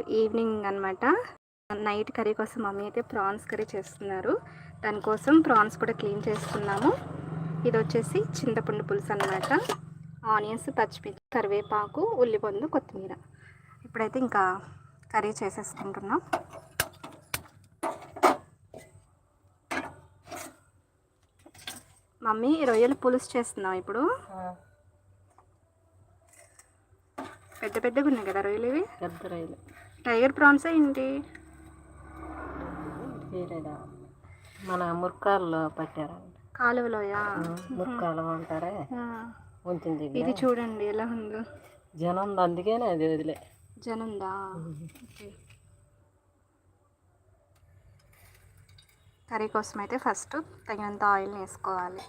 Evening అనమాట night curry కోసం mummy అయితే ప్రాన్స్ కర్రీ చేస్తున్నారు. దానికోసం ప్రాన్స్ కూడా క్లీన్ చేసుకున్నాము ఇది వచ్చేసి చింతపండు పులుసు అనమాట ఆనియన్స్ పచ్చిమిర్చి కరివేపాకు ఉల్లిపొందు కొత్తిమీర. ఇప్పుడైతే ఇంకా కర్రీ చేసేసుకుంటున్నాం. మమ్మీ రొయ్యలు పులుసు చేస్తున్నాం ఇప్పుడు? పెద్ద పెద్దగా ఉన్నాయి కదా రొయ్యలు ఇవి? పెద్ద రైలు టైగర్ ప్రాన్స్ ఏంటి? వేరేదా? మన ముర్కాల్లో పట్టారా కాలువలోయా? ముర్కాలు అంటారే? ఆ, ఉంచింది ఇది చూడండి ఎలా ఉందో. జనం ఉంది, అందుకేనే అది వదిలే. జనుందా? ఓకే. కర్రీ కోసం అయితే ఫస్ట్ తగినంత ఆయిల్ని వేసుకోవాలి.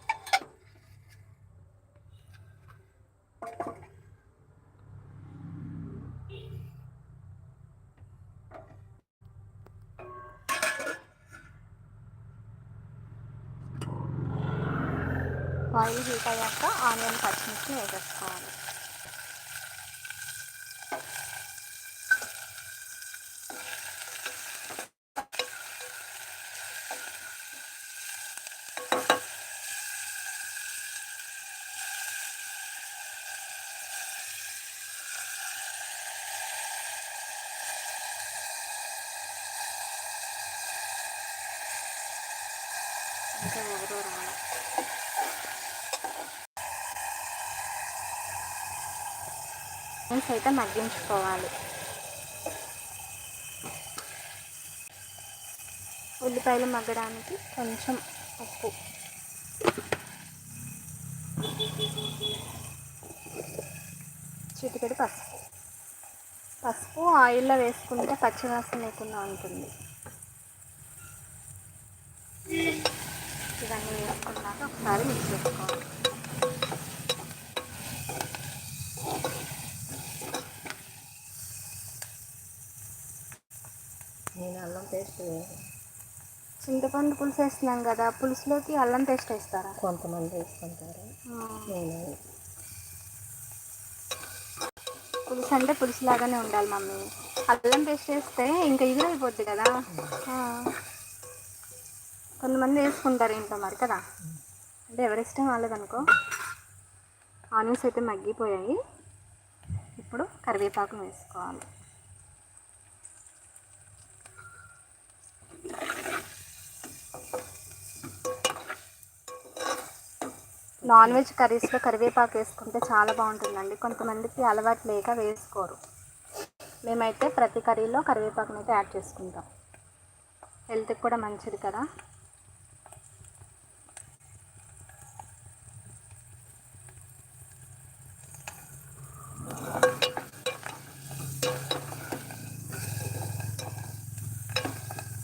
ఆయిల్ హీట్ అయ్యాక ఆనియన్ పచ్చిమిర్చి వేసేసుకోవాలి అయితే మగ్గించుకోవాలి. ఉల్లిపాయలు మగ్గడానికి కొంచెం ఉప్పు. చిటికెడు పసుపు. పసుపు ఆయిల్లో వేసుకుంటే పచ్చివాసన లేకుండా ఉంటుంది. ఇవన్నీ వేసుకున్నాక ఒకసారి మిక్స్ చేసుకోవాలి. నేను అల్లం పేస్ట్ చింతపండు పులుసు వేస్తున్నాం కదా పులుసులోకి అల్లం పేస్ట్ వేస్తారా? కొంతమంది వేసుకుంటారు. నేను. పులుసు అంటే పులుసు లాగానే ఉండాలి మమ్మీ. అల్లం పేస్ట్ వేస్తే ఇంకా ఇది అయిపోద్ది కదా. కొంతమంది వేసుకుంటారు ఇంట్లో మరి కదా. అంటే ఎవరిష్టం వాళ్ళదనుకో. ఆనియన్స్ అయితే మగ్గిపోయాయి. ఇప్పుడు కరివేపాకు వేసుకోవాలి. నాన్ వెజ్ కర్రీస్లో కరివేపాకు వేసుకుంటే చాలా బాగుంటుందండి. కొంతమందికి అలవాటు లేక వేసుకోరు. మేమైతే ప్రతి కర్రీలో కరివేపాకుని అయితే యాడ్ చేసుకుంటాం. హెల్త్కి కూడా మంచిది కదా.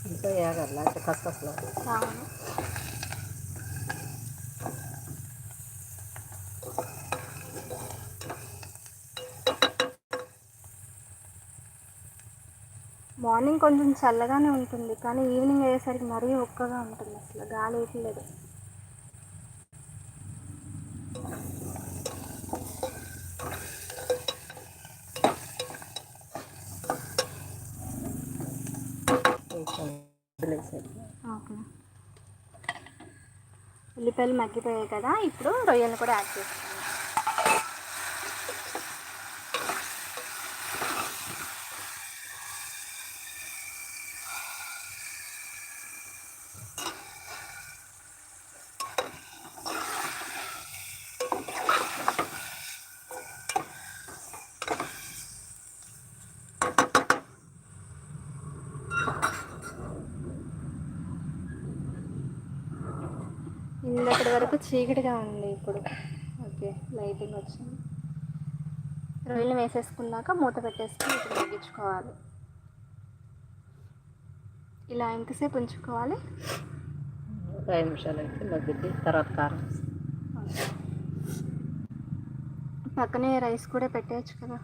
ఇంకా వేగాలి మార్నింగ్ కొంచెం చల్లగానే ఉంటుంది కానీ ఈవినింగ్ అయ్యేసరికి మరీ ఒక్కగా ఉంటుంది అసలు గాలి వేయట్లేదు ఓకే. ఉల్లిపాయలు మగ్గిపోయాయి కదా ఇప్పుడు రొయ్యలు కూడా యాడ్ చేస్తాను వరకు చీకటిగా ఉంది ఇప్పుడు. ఓకే లైటింగ్ వచ్చింది. రొయ్యలు వేసేసుకున్నాక మూత పెట్టేసుకుని ఇప్పుడు మగ్గించుకోవాలి. ఇలా ఎంతసేపు ఉంచుకోవాలి. ఒక ఐదు నిమిషాలు అయితే మగ్గిద్ది తర్వాత కారం. పక్కనే రైస్ కూడా పెట్టేయచ్చు కదా.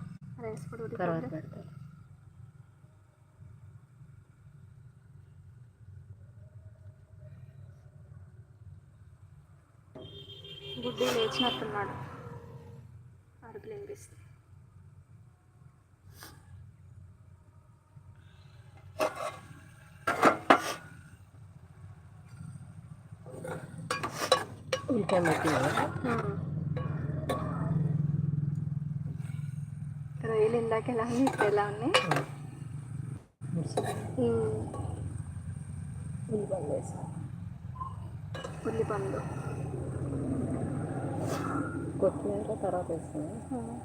రైస్ కూడా తర్వాత పెడతారు గుడ్డు లేచినట్టున్నాడు. అడుగులు ఎగిరిస్తే రొయ్యలు ఇందాక ఎలా ఉన్నాయి? ఇప్పుడు ఎలా ఉన్నాయి? ఉల్లిపండు ఉల్లిపండు. కొత్తిమీర తర్వాత ఉమ్.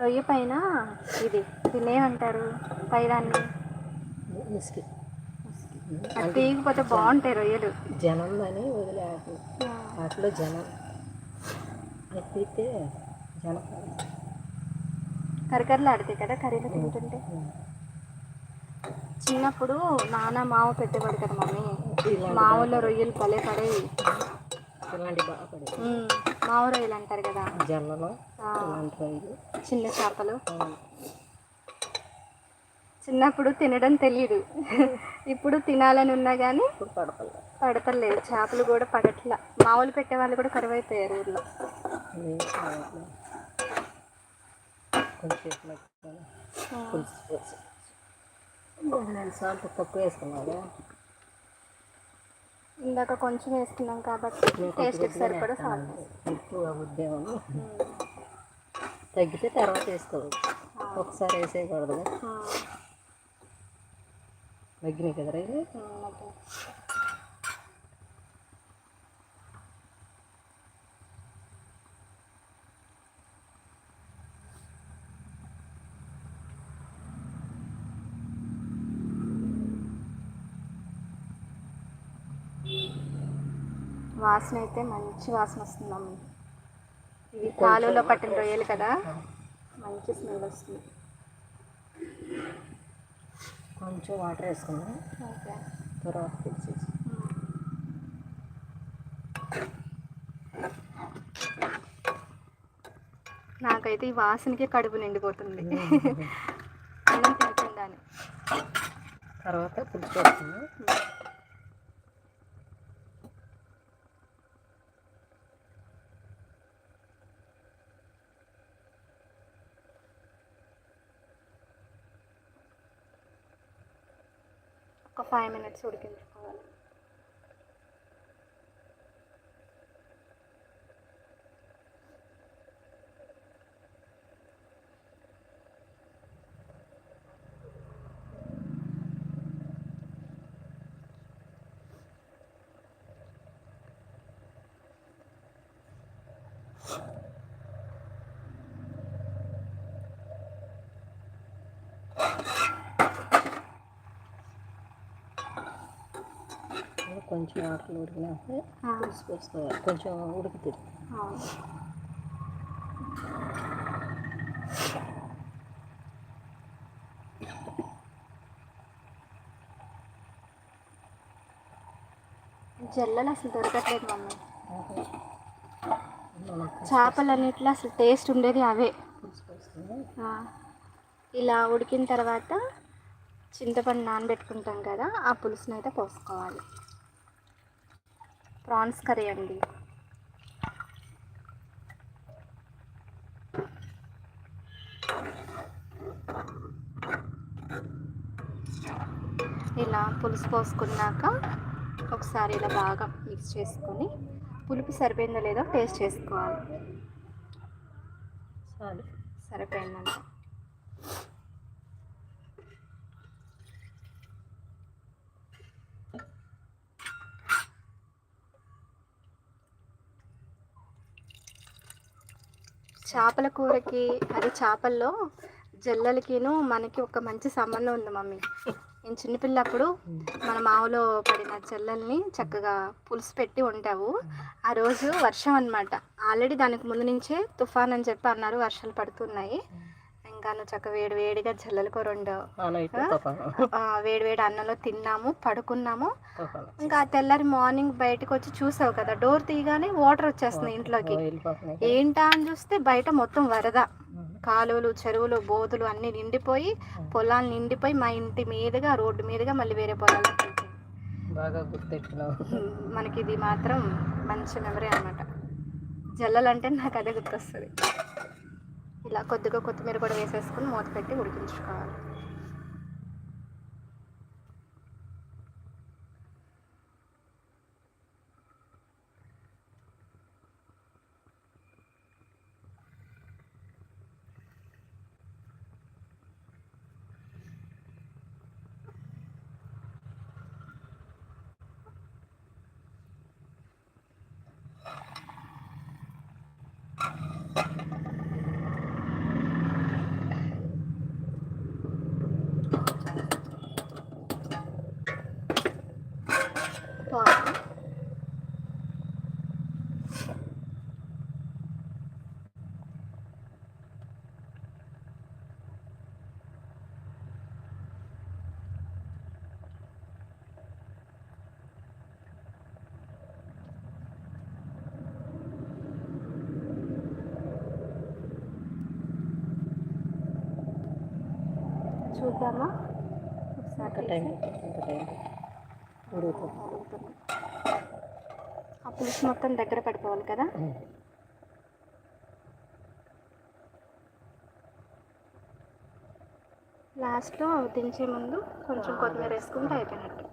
రొయ్య పైన ఇది దీన్ని ఏమంటారు? పైదాన్ని? మిస్కి. అది తీయకపోతే బాగుంటాయి రొయ్యలు. జనం అని వదిలేకు వాటిలో జనం. తీస్తే జనం. కరకరలు ఆడతాయి కదా కర్రీలో తింటుంటే. చిన్నప్పుడు నాన్న మావ పెట్టేవాడు కదా మమ్మీ. మావులో రొయ్యలు భలే బాగా పడే మావ రొయ్యలు అంటారు కదా. రైలు చిన్న చేపలు. చిన్నప్పుడు తినడం తెలియదు ఇప్పుడు తినాలని ఉన్నా కానీ పడతలేదు చేపలు కూడా పడట్లా. మామూలు పెట్టే వాళ్ళు కూడా కరువైపోయారు ఊర్లో. కొంచెం నేను సాల్ట్ తక్కువ వేసుకున్నాను. ఇందాక కొంచెం వేసుకున్నాం కాబట్టి టేస్ట్కి సరిపడా సాల్ట్ ఎక్కువ ఉద్యోగం తగ్గితే తర్వాత వేసుకోవచ్చు ఒకసారి వేసేయకూడదు తగ్గినాయి కదా రైలు వాసన అయితే మంచి వాసన వస్తుంది మమ్మీ ఇవి కాలువలో పట్టిన రొయ్యలు కదా? మంచి స్మెల్ వస్తుంది. కొంచెం వాటర్ వేసుకున్నాం ఓకే. తర్వాత నాకైతే ఈ వాసనకి కడుపు నిండిపోతుంది. తర్వాత పులుసు ఫైవ్ మినిట్స్ ఉడికించుకోవాలి. కొంచెం వాటర్ ఉడికినాక పోసుకోవాలి కొంచెం ఉడుకుతుంది. జల్లలు అసలు దొరకట్లేదు మమ్మీ. చేపలన్నిట్లో అసలు టేస్ట్ ఉండేది అవే. ఇలా ఉడికిన తర్వాత చింతపండు నానబెట్టుకుంటాం కదా ఆ పులుసుని అయితే పోసుకోవాలి. ప్రాన్స్ కర్రీ అండి. ఇలా పులుసు పోసుకున్నాక ఒకసారి ఇలా బాగా మిక్స్ చేసుకొని పులుపు సరిపోయిందో లేదో టేస్ట్ చేసుకోవాలి. చాలు. సరిపోయిందంట చేపల కూరకి అది చేపల్లో జల్లలకిను మనకి ఒక మంచి సంబంధం ఉంది మమ్మీ. నేను చిన్నపిల్లప్పుడు మన మావులో పడిన జల్లల్ని చక్కగా పులుసు పెట్టి ఉంటావు ఆ రోజు వర్షం అన్నమాట. ఆల్రెడీ దానికి ముందు నుంచే తుఫాన్ అని చెప్పి అన్నారు వర్షాలు పడుతున్నాయి. ఇంకా నువ్వు చక్క వేడి వేడిగా జల్లల కూర వండావు. ఆనైతే తుఫాను ఆ, వేడి వేడి అన్నంలో తిన్నాము పడుకున్నాము. ఇంకా తెల్లారి మార్నింగ్ బయటకు వచ్చి చూసావు కదా డోర్ తీయగానే వాటర్ వచ్చేస్తుంది ఇంట్లోకి. ఏంటా అని చూస్తే బయట మొత్తం వరద. కాలువలు చెరువులు బోధులు అన్నీ నిండిపోయి పొలాలు నిండిపోయి మా ఇంటి మీదుగా రోడ్డు మీదుగా మళ్ళీ వేరే వెళ్తాయి బాగా గుర్తెట్టినావు. మనకి ఇది మాత్రం మంచి మెమరీ అనమాట జల్లలు అంటే నాకు అదే గుర్తొస్తుంది. ఇలా కొద్దిగా కొత్తిమీర కూడా వేసేసుకుని మూత పెట్టి ఉడికించుకోవాలి. పాలు చూద్దామా? ఒకసారి ఉడుకుతుంది. ఆ పులుసు మొత్తం దగ్గర పడిపోవాలి కదా లాస్ట్లో దించే ముందు కొంచెం కొత్తిమీర వేసుకుంటే అయిపోయినట్టు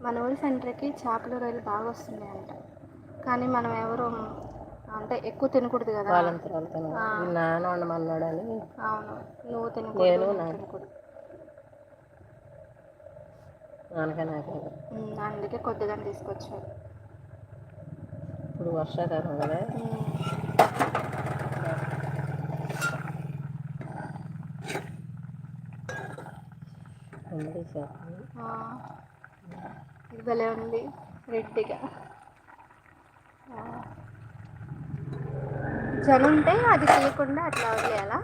మన ఊరి సెంటర్కి చేపల రొయ్యలు బాగా వస్తున్నాయంట కానీ మనం ఎవరు అంటే ఎక్కువ తినకూడదు కదా. వాళ్ళంతా. నాన్న వండమన్నాడని అవును. నువ్వు తినకూడదు నేను తినకూడదు. నాన్నగా నాకే అందుకే కొద్దిగా తీసుకొచ్చారు. ఇప్పుడు వర్షాకాలం కదా. ఇది భలే ఉంది రెడ్డిగా. జనం ఉంటే అది తీయకుండా అట్లా వదిలేయాలా.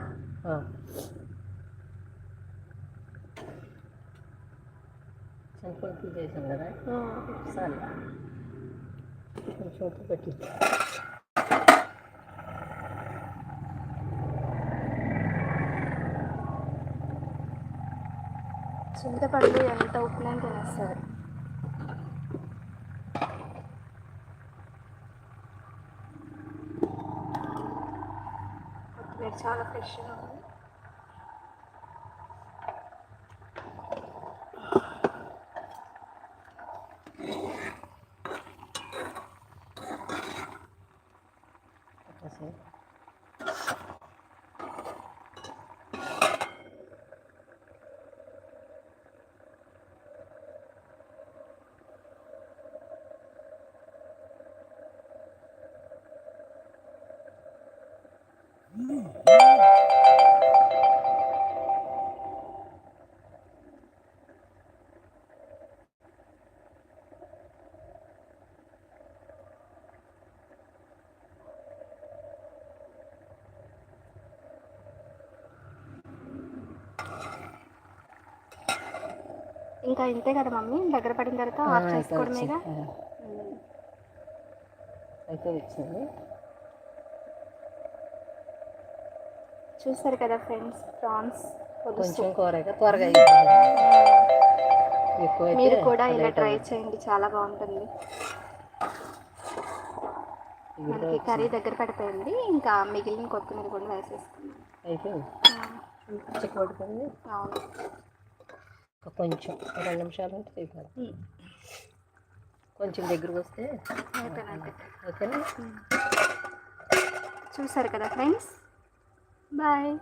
చింతపండు తీసేసాం కదా? సరే. కొంచెం ఉప్పు పెట్టి. చింతపండు ఎంత ఉప్పున తినేస్తారు కొత్తిమీర చాలా ఇంకా ఇంతే కదా మమ్మీ? దగ్గర పడిన తర్వాత ఆఫ్ చేసుకోవడమేగా. అయితే వచ్చింది చూసారు కదా ఫ్రెండ్స్ ప్రాన్స్ కొంచెం కూరగా త్వరగా మీరు కూడా ఇలా ట్రై చేయండి చాలా బాగుంటుంది. మనకి కర్రీ దగ్గర పడిపోయింది ఇంకా మిగిలిన కొత్తిమీర కూడా వేసేసుకున్నాం. అయిపోయింది అవును. ఒక కొంచెం రెండు నిమిషాలు ఉంటే అయిపోయింది ఉమ్. కొంచెం దగ్గరకు వస్తే ఓకేనా? చూసారు కదా ఫ్రెండ్స్? బాయ్.